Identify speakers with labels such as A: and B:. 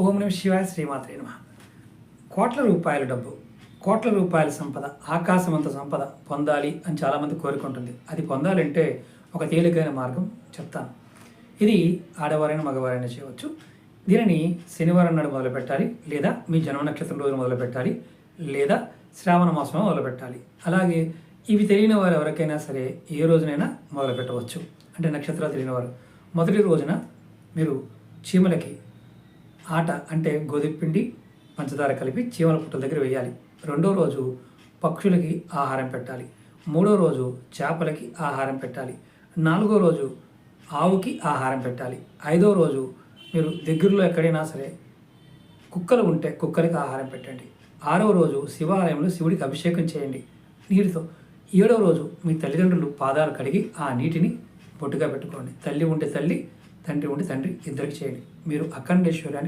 A: ఓం నమ శివాయ శ్రీమాత్రే నమ. కోట్ల రూపాయల డబ్బు కోట్ల రూపాయల సంపద ఆకాశమంత సంపద పొందాలి అని చాలామంది కోరుకుంటుంది. అది పొందాలంటే ఒక తేలికైన మార్గం చెప్తాను. ఇది ఆడవారైనా మగవారైనా చేయవచ్చు. దీనిని శనివారం నాడు మొదలు పెట్టాలి లేదా మీ జన్మ నక్షత్రం రోజు మొదలు పెట్టాలి లేదా శ్రావణ మాసంలో మొదలు పెట్టాలి. అలాగే ఇవి తెలియని వారు ఎవరికైనా సరే ఏ రోజునైనా మొదలు పెట్టవచ్చు. అంటే నక్షత్రాలు తెలియని వారు. మొదటి రోజున మీరు చీమలకి ఆట అంటే గోధుమ పిండి పంచదార కలిపి చీమల పుట్టల దగ్గర వేయాలి. రెండో రోజు పక్షులకి ఆహారం పెట్టాలి. మూడో రోజు చేపలకి ఆహారం పెట్టాలి. నాలుగో రోజు ఆవుకి ఆహారం పెట్టాలి. ఐదో రోజు మీరు దగ్గరలో ఎక్కడైనా సరే కుక్కలు ఉంటే కుక్కలకి ఆహారం పెట్టండి. ఆరో రోజు శివాలయంలో శివుడికి అభిషేకం చేయండి. నీటితో ఏడో రోజు మీ తల్లిదండ్రులు పాదాలు కడిగి ఆ నీటిని బొట్టుగా పెట్టుకోండి. తల్లి ఉంటే తల్లి తండ్రి ఉంటే తండ్రి ఇద్దరికి చేయండి. మీరు అఖండేశ్వరాన్ని